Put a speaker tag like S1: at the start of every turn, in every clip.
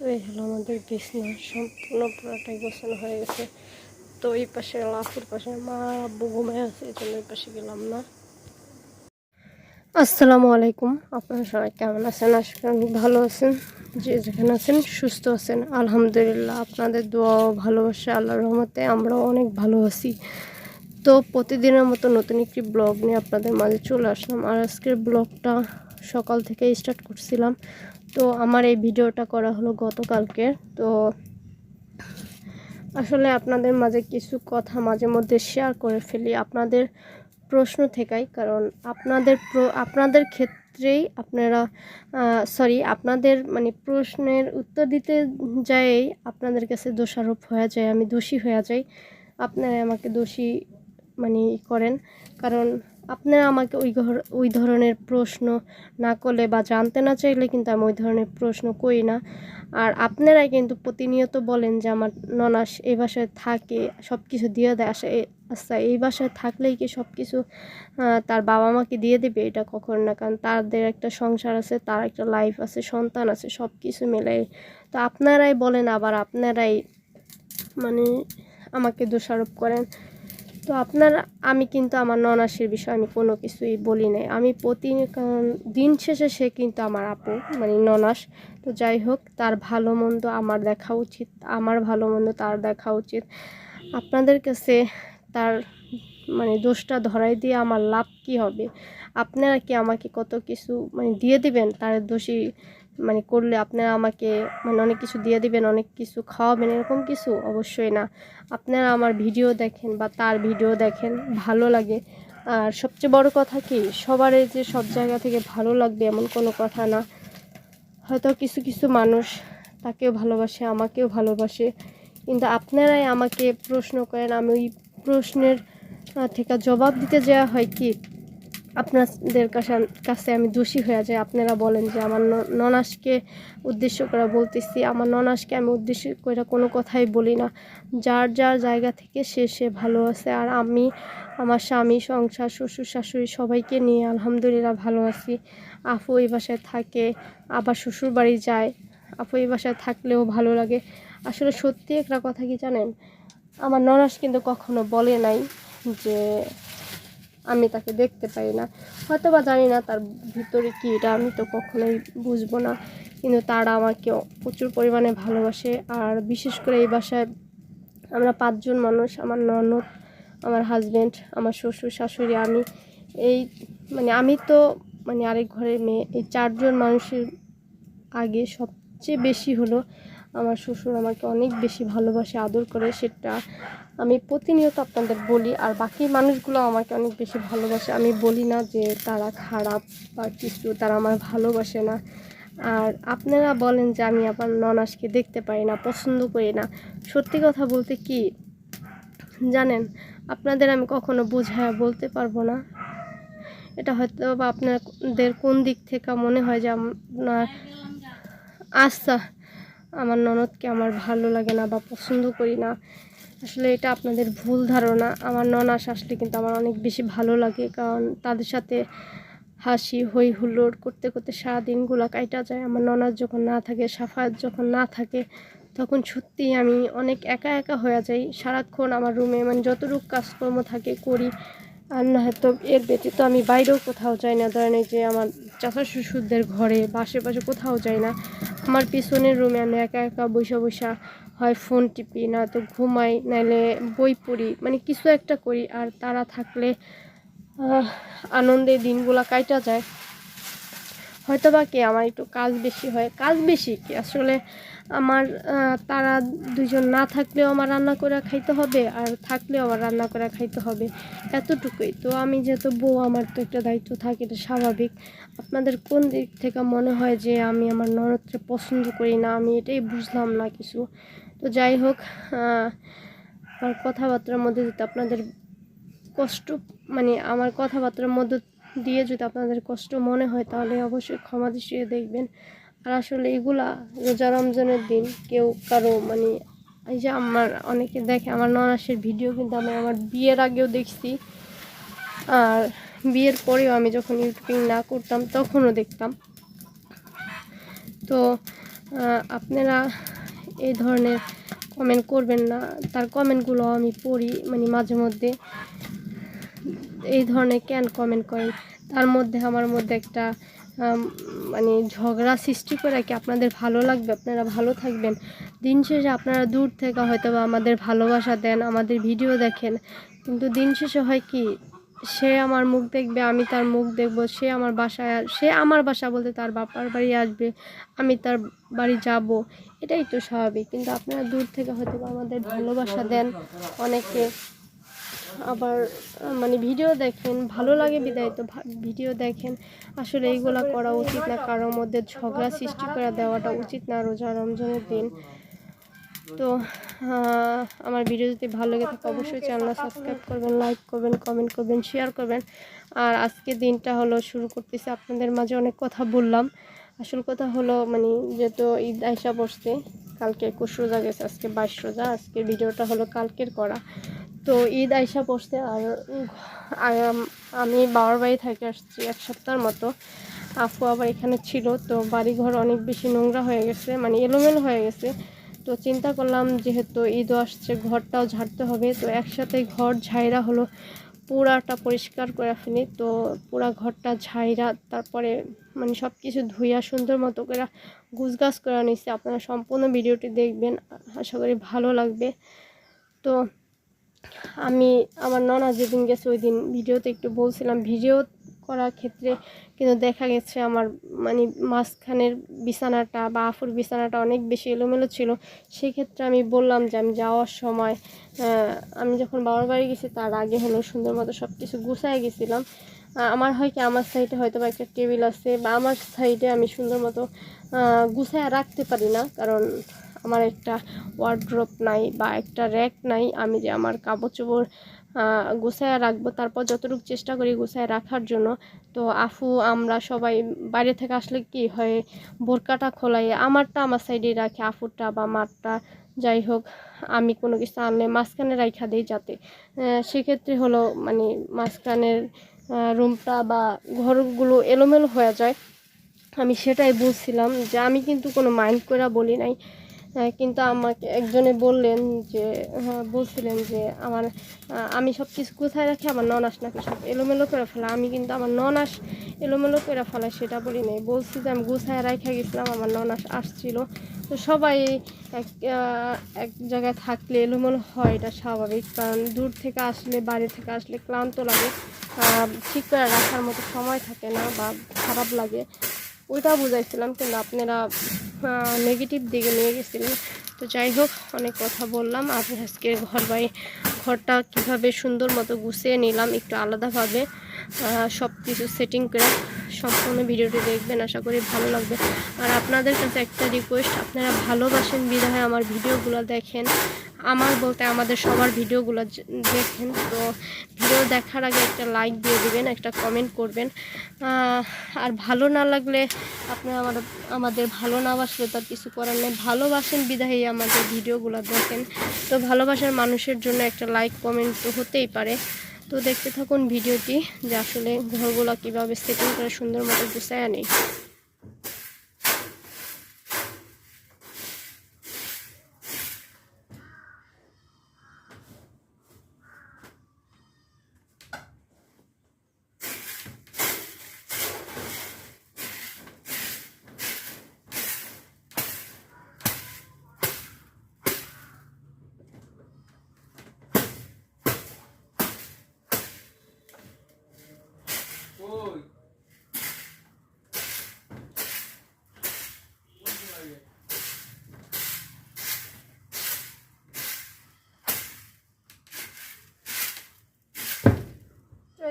S1: তো এই হলো আমাদের বিছনা, সম্পূর্ণ পুরোটাই গোছানো হয়ে গেছে। তো এই পাশে লাফুর পাশে মা আব্বু ঘুমায় আছে, এই জন্য এই পাশে গেলাম না। আসসালামু আলাইকুম, আপনারা সবাই কেমন আছেন? আশা অনেক ভালো আছেন, যে যেখানে আছেন সুস্থ আছেন। আলহামদুলিল্লাহ, আপনাদের দোয়া ভালোবাসা, আল্লাহর রহমতে আমরাও অনেক ভালো আছি। তো প্রতিদিনের মতো নতুন একটি ব্লগ নিয়ে আপনাদের মাঝে চলে আসলাম। আর আজকের ব্লগটা সকাল থেকে স্টার্ট করছিলাম। তো আমার এই ভিডিওটা করা হলো গতকালকে। তো আসলে আপনাদের মাঝে কিছু কথা মাঝে মধ্যে শেয়ার করে ফেলি আপনাদের প্রশ্ন থেকেই, কারণ আপনাদের আপনাদের ক্ষেত্রেই আপনারা সরি আপনাদের মানে প্রশ্নের উত্তর দিতে যাই আপনাদের কাছে দোষারোপ হয়ে যায়, আমি দোষী হয়ে যাই। আপনারা আমাকে দোষী মানে করেন, কারণ আপনারা আমাকে ওই ওই ধরনের প্রশ্ন না করলে বা জানতে না চাইলে কিন্তু আমি ওই ধরনের প্রশ্ন করি না। আর আপনারাই কিন্তু প্রতিনিয়ত বলেন যে আমার ননাস এই বাসায় থাকে সব কিছু দিয়ে দেয়, আসা আচ্ছা এই বাসায় থাকলেই কি সব কিছু তার বাবা মাকে দিয়ে দেবে? এটা কখন না, কারণ তাদের একটা সংসার আছে, তার একটা লাইফ আছে, সন্তান আছে সব কিছু মিলে। তো আপনারাই বলেন, আবার আপনারাই মানে আমাকে দোষারোপ করেন। তো আপনার, আমি কিন্তু আমার ননাসের বিষয়ে আমি কোনো কিছুই বলি নাই। আমি প্রতি দিন শেষে সে কিন্তু আমার আপু মানে ননাস। তো যাই হোক, তার ভালো মন্দ আমার দেখা উচিত, আমার ভালো মন্দ তার দেখা উচিত। আপনাদের কাছে তার মানে দোষটা ধরাই দিয়ে আমার লাভ কি হবে? আপনারা কি আমাকে কত কিছু মানে দিয়ে দিবেন? তার দোষী মানে করলে আপনারা আমাকে মানে অনেক কিছু দিয়ে দিবেন, অনেক কিছু খাওয়াবেন, এরকম কিছু? অবশ্যই না। আপনারা আমার ভিডিও দেখেন বা তার ভিডিও দেখেন, ভালো লাগে। আর সবচেয়ে বড় কথা কি সবারই যে সব জায়গা থেকে ভালো লাগবে এমন কোনো কথা না। হয়তো কিছু কিছু মানুষ তাকেও ভালোবাসে, আমাকেও ভালোবাসে। কিন্তু আপনারাই আমাকে প্রশ্ন করেন, আমি ওই প্রশ্নের থেকে জবাব দিতে যাওয়া হয় কি? আপনাদের কাছে কাছে আমি দোষী হয়ে যাই। আপনারা বলেন যে আমার ননাসকে উদ্দেশ্য করে বলতেছি। আমার ননাসকে আমি উদ্দেশ্য করে কোনো কথাই বলি না। যার যার জায়গা থেকে সে সে ভালো আছে। আর আমি, আমার স্বামী, সংসার, শ্বশুর, শাশুড়ি সবাইকে নিয়ে আলহামদুলিল্লাহ ভালো আছি। আফু এই বাসায় থাকে, আবার শ্বশুর বাড়ি যায়। আপু এই বাসায় থাকলেও ভালো লাগে। আসলে সত্যি একটা কথা কি জানেন? আমার ননাস কিন্তু কখনো বলে নাই যে আমি তাকে দেখতে পাই না। হয়তো বা জানি না তার ভিতরে কি এটা, আমি তো কখনোই বুঝব না। কিন্তু তারা আমাকে প্রচুর পরিমাণে ভালোবাসে। আর বিশেষ করে এই বাসায় আমরা পাঁচজন মানুষ, আমার ননদ, আমার হাজব্যান্ড আমার শ্বশুর, শাশুড়ি, আমি। এই মানে আমি তো মানে আরেক ঘরের মেয়ে। এই চারজন মানুষের আগে সবচেয়ে বেশি হলো আমার শ্বশুর আমাকে অনেক বেশি ভালোবাসে, আদর করে। সেটা আমি প্রতিনিয়ত আপনাদের বলি, আর বাকি মানুষগুলো আমাকে অনেক বেশি ভালোবাসে। আমি বলি না যে তারা খারাপ বা কিছু, তারা আমার ভালোবাসে না। আর আপনারা বলেন যে আমি আমার ননাসকে দেখতে পারি না, পছন্দ করি না। সত্যি কথা বলতে কি, জানেন, আপনাদের আমি কখনো বোঝায় বলতে পারব না। এটা হয়তো বা আপনাদের কোন দিক থেকে মনে হয় যে আপনার আস্থা আমার ননদকে আমার ভালো লাগে না বা পছন্দ করি না। আসলে এটা আপনাদের ভুল ধারণা। আমার ননাস আসলে কিন্তু আমার অনেক বেশি ভালো লাগে, কারণ তাদের সাথে হাসি হই হুল্লোড় করতে করতে সারা দিনগুলো কাইটা যায়। আমার ননাস যখন না থাকে, সাফায়াত যখন না থাকে, তখন সত্যিই আমি অনেক একা একা হয়ে যাই। সারাক্ষণ আমার রুমে মানে যতটুক কাজকর্ম থাকে করি, আর না হয়তো এর ব্যতীত আমি বাইরেও কোথাও যাই না। ধরেন যে আমার চাচা শ্বশুরদের ঘরে, বা আশেপাশে কোথাও যাই না, আমার পিছনের রুমে আমি একা একা বৈশা বৈশা হয় ফোন টিপি, না তো ঘুমাই, নাইলে বই পড়ি মানে কিছু একটা করি, আর তারা থাকলে আনন্দে দিনগুলো কাটা যায়। হয়তো বা কে আমার একটু কাজ বেশি হয়, কাজ বেশি কি? আসলে আমার তারা দুজন না থাকলেও আমার রান্না করে খাইতে হবে আর থাকলেও আমার রান্না করে খাইতে হবে এতটুকুই। তো আমি যেহেতু বউ, আমার তো একটা দায়িত্ব থাকে, এটা স্বাভাবিক। আপনাদের কোন দিক থেকে মনে হয় যে আমি আমার ননদকে পছন্দ করি না? আমি এটাই বুঝলাম না কিছু। তো যাই হোক আমার কথাবার্তার মধ্যে যদি আপনাদের কষ্ট মানে আমার কথাবার্তার মধ্য দিয়ে যদি আপনাদের কষ্ট মনে হয়, তাহলে অবশ্যই ক্ষমা দৃষ্টিতে দেখবেন। আর আসলে এগুলা রোজা রমজানের দিন কেউ কারও মানে এই যে আমার অনেকে দেখে, আমার ননাসের ভিডিও কিন্তু আমি আমার বিয়ের আগেও দেখছি। আর বিয়ের পরেও আমি যখন ইউটিউবিং না করতাম, তখনও দেখতাম। তো আপনারা এই ধরনের কমেন্ট করবেন না। তার কমেন্টগুলো আমি পড়ি মানে মাঝে মধ্যে। এই ধরনের কেন কমেন্ট করেন। তার মধ্যে, আমার মধ্যে একটা মানে ঝগড়া সৃষ্টি করে কি আপনাদের ভালো লাগবে? আপনারা ভালো থাকবেন। দিন শেষে আপনারা দূর থেকে হয়তো বা আমাদের ভালোবাসা দেন, আমাদের ভিডিও দেখেন। কিন্তু দিন শেষে হয় কি, সে আমার মুখ দেখবে, আমি তার মুখ দেখব, সে আমার বাসায় সে আমার বাসা বলতে তার বাপার বাড়ি আসবে, আমি তার বাড়ি যাব। এটাই তো স্বাভাবিক। কিন্তু আপনারা দূর থেকে হয়তো আমাদের ভালোবাসা দেন, অনেকে আবার মানে ভিডিও দেখেন, ভালো লাগে বিদায়, তো ভিডিও দেখেন। আসলে এইগুলা করা উচিত না, কারোর মধ্যে ঝগড়া সৃষ্টি করে দেওয়াটা উচিত না রোজা রমজানের দিন। তো আমার ভিডিও যদি ভালো লাগে থাকে, অবশ্যই চ্যানেল সাবস্ক্রাইব করবেন, লাইক করবেন কমেন্ট করবেন শেয়ার করবেন। আর আজকে দিনটা হলো, শুরু করতেছি আপনাদের মাঝে অনেক কথা বললাম। আসল কথা হলো মানে যেহেতু ঈদ আইসা বসছে, কালকে একুশ রোজা গেছে, আজকে বাইশ রোজা, আজকের ভিডিওটা হলো কালকের করা। তো ঈদ আইসা পড়ছে আর আমি বাবার বাড়ি থেকে আসছি এক সপ্তাহের মতো। আফু আবার এখানে ছিল, তো বাড়িঘর অনেক বেশি নোংরা হয়ে গেছে মানে এলোমেলো হয়ে গেছে। তো চিন্তা করলাম যেহেতু ঈদও আসছে, ঘরটাও ঝাড়তে হবে, তো একসাথে ঘর ঝাইরা হলো, পুরাটা পরিষ্কার করে ফেলি তো পুরা ঘরটা ঝাইরা, তারপরে মানে সব কিছু ধুইয়া সুন্দর মতো করে গুছগাছ করে নিচ্ছি আপনারা সম্পূর্ণ ভিডিওটি দেখবেন, আশা করি ভালো লাগবে। তো আমি আমার ননা যেদিন গেছে ওই দিন ভিডিওতে একটু বলছিলাম, ভিডিও করার ক্ষেত্রে কিন্তু দেখা গেছে আমার মানে মাঝখানের বিছানাটা বা আফুর বিছানাটা অনেক বেশি এলোমেলো ছিল। সেক্ষেত্রে আমি বললাম যে আমি যাওয়ার সময় আমি যখন বাবার বাড়ি গেছি তার আগে হলো সুন্দর মতো সব কিছু গুছায় গেছিলাম। আমার হয় কি আমার সাইডে হয়তো বা একটা টেবিল আছে বা আমার সাইডে আমি সুন্দর মতো গুছায় রাখতে পারি না। কারণ আমার একটা ওয়ার্ড্রপ নাই বা একটা র্যাক নাই, আমি যে আমার কাপড় চোপড় গুছায় রাখব, তারপর যতটুকু চেষ্টা করি গুছায় রাখার জন্য। তো আফু, আমরা সবাই বাইরে থেকে আসলে কি হয়, বোরকাটা খোলাই আমারটা আমার সাইডে রাখি, আফুরটা বা মারটা, যাই হোক, আমি কোনো কিছু আনলে মাঝখানে রাইখা দিই যাতে সেক্ষেত্রে হলো মানে মাঝখানের রুমটা বা ঘরগুলো এলোমেলো হয়ে যায়। আমি সেটাই বলছিলাম যে আমি কিন্তু কোনো মাইন্ড করে বলি নাই। কিন্তু আমাকে একজনে বললেন যে হ্যাঁ, বলছিলেন যে আমার আমি সব কিছু কোথায় রাখি আমার ননাস নাকি সব এলোমেলো করে ফেলা। আমি কিন্তু আমার ননাস এলোমেলো করে ফেলা সেটা বলি নাই। বলছি যে আমি গুছায় রাখা গেছিলাম আমার ননাস আসছিল। তো সবাই এক এক জায়গায় থাকলে এলোমেলো হয় এটা স্বাভাবিক। কারণ দূর থেকে আসলে বাড়ি থেকে আসলে ক্লান্ত লাগে। ঠিক করে রাখার মতো সময় থাকে না বা খারাপ লাগে। ওইটা বুঝাইছিলাম কিন্তু আপনারা নেগেটিভ দিকে নিয়ে গেছিলেন। তো যাই হোক, অনেক কথা বললাম। আমি আজকে ঘর বাই, ঘরটা কীভাবে সুন্দর মতো গুছিয়ে নিলাম একটু আলাদাভাবে সব কিছু সেটিং করে সম্পূর্ণ ভিডিওটি দেখবেন। আশা করি ভালো লাগবে। আর আপনাদের কাছে একটা রিকোয়েস্ট আপনারা ভালোবাসেন বিধায় আমার ভিডিওগুলো দেখেন। আমার বলতে আমাদের সবার ভিডিওগুলো দেখেন। তো ভিডিও দেখার আগে একটা লাইক দিয়ে দিবেন, একটা কমেন্ট করবেন। আর ভালো না লাগলে আপনি আমার আমাদের ভালো না বাসলে তার কিছু করার নেই। ভালোবাসেন বিদায়ী আমাদের ভিডিওগুলো দেখেন। তো ভালোবাসার মানুষের জন্য একটা লাইক কমেন্ট তো হতেই পারে। তো দেখতে থাকুন ভিডিওটি যে আসলে ঘরগুলো কীভাবে সেটিং করে সুন্দর মতো গুছায় আনি।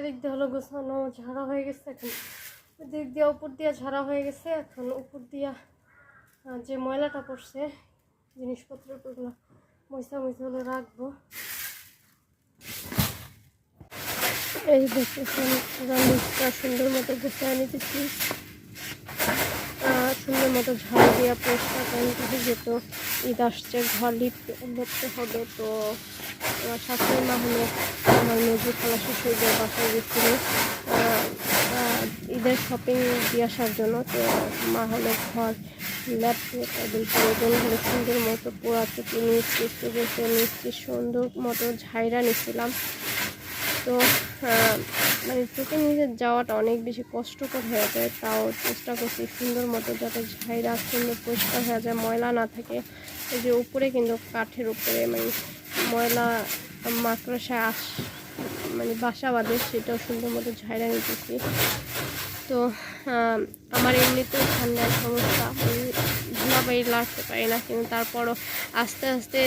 S1: এদিক দিয়ে হলো গোছানো, ঝাড়া হয়ে গেছে এখন। দিক দিয়ে উপর দিয়ে ঝাড়া হয়ে গেছে, এখন উপর দিয়া যে ময়লাটা পড়ছে জিনিসপত্র ওগুলো ময়সা হলো রাখব। এই পুরা সুন্দর মতো গুছিয়ে নিতেছি। সুন্দর মতো ঝাড়ু দিয়ে পরিষ্কার যেহেতু ঈদ আসছে, ঘর লিপতে লিপতে হবে তো আমার শাশুড়ি মা হলো আমার মেজু খালা শ্বশুরদের বাসায় গেছিল ঈদের শপিং দিয়ে আসার জন্য, তো মা হলো ঘর ল্যাপ টেবিল প্রয়োজন হলো সুন্দর মতো পোড়া চুপি নিচ্ছি সুগেছে নিচ্ছি সুন্দর মতো ঝাইরা নিচ্ছিলাম তো মানে চোখে নিচে যাওয়াটা অনেক বেশি কষ্টকর হয়ে যায়, তাও চেষ্টা করছি সুন্দর মতো যাতে ঝাইরা, সুন্দর, পরিষ্কার হয়ে যায়, ময়লা না থাকে। এই যে উপরে কিন্তু কাঠের উপরে মানে ময়লা, মাকড়সা আস মানে বাসা বাঁধে, সেটাও সুন্দর মতো ঝাইরা নিতেছি। তো আমার এমনিতেও ঠান্ডার সমস্যা আমি ধুলাবাড়ি লাগতে পারি না, কিন্তু তারপরও আস্তে আস্তে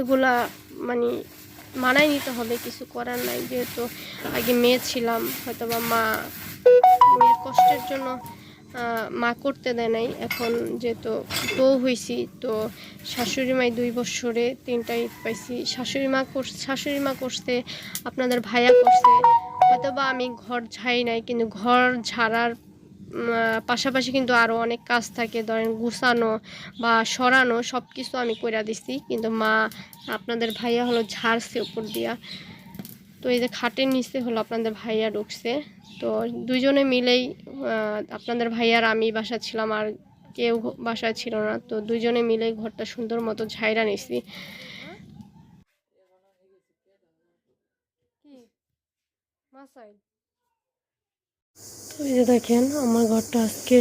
S1: এগুলা মানে মানায় নিতে হবে, কিছু করার নাই। যেহেতু আগে মেয়ে ছিলাম হয়তো বা মা, মেয়ের কষ্টের জন্য মা করতে দেয় নাই। এখন যেহেতু বউ হয়েছি তো শাশুড়ি মাই দুই বছরে তিনটা ঈদ পাইছি। শাশুড়ি মা কর, শাশুড়ি মা করছে, আপনাদের ভাইয়া করছে। হয়তো বা আমি ঘর ঝাই নাই, কিন্তু ঘর ঝাড়ার পাশাপাশি কিন্তু আরও অনেক কাজ থাকে। ধরেন গুছানো বা সরানো সব কিছু আমি কইরা দিছি, কিন্তু মা, আপনাদের ভাইয়া হলো ঝাড়ছে উপর দিয়া। তো এই যে খাটের নিচে হলো আপনাদের ভাইয়া ঢুকছে। তো দুইজনে মিলেই আপনাদের ভাইয়ার আমি বাসা ছিলাম আর কেউ বাসায় ছিল না। তো দুইজনে মিলেই ঘরটা সুন্দর মতো ঝাইরা নিছি। তো এই যে দেখেন আমার ঘরটা আজকে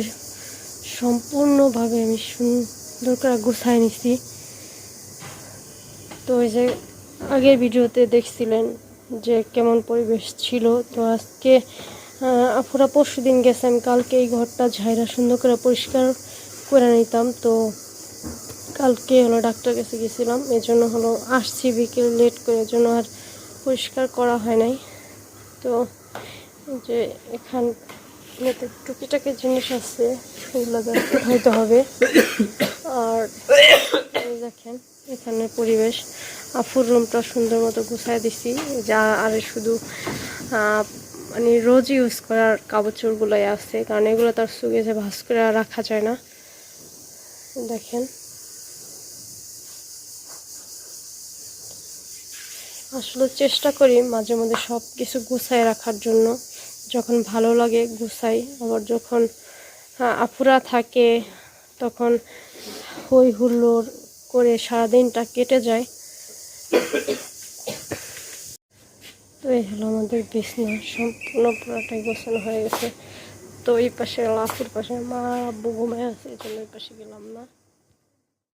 S1: সম্পূর্ণভাবে আমি সুন্দর করে গুছাই নিছি। তো এই যে আগের ভিডিওতে দেখছিলেন যে কেমন পরিবেশ ছিল, তো আজকে আপুরা পরশু দিন গেছে, আমি কালকে এই ঘরটা ঝাইরা সুন্দর করে পরিষ্কার করে নিতাম। তো কালকে হলো ডাক্তার কাছে গেছিলাম, এই জন্য হলো আসছি বিকেল লেট করে জন্য আর পরিষ্কার করা হয় নাই। তো যে এখান টুকিটাকি জিনিস আছে সেগুলো হইতে হবে। আর দেখেন এখানের পরিবেশ। আফুর রুমটা সুন্দর মতো গুছাই দিছি, যা আর শুধু মানে রোজ ইউজ করার কাপড়চোরগুলোই আছে, কারণ এগুলো তার সুগেছে ভাস করে রাখা যায় না। দেখেন। আসলে চেষ্টা করি মাঝে মধ্যে সব কিছু গুছাই রাখার জন্য। যখন ভালো লাগে গুছাই, আবার যখন আপুরা থাকে, তখন হই হুল্লোড় করে সারাদিনটা কেটে যায়। তো এই হলো আমাদের বিছনা, সম্পূর্ণ পুরোটাই গোছানো হয়ে গেছে। তো এই পাশে লাফের পাশে মা আব্বু ঘুমায় আছে, এই জন্য পাশে গেলাম না।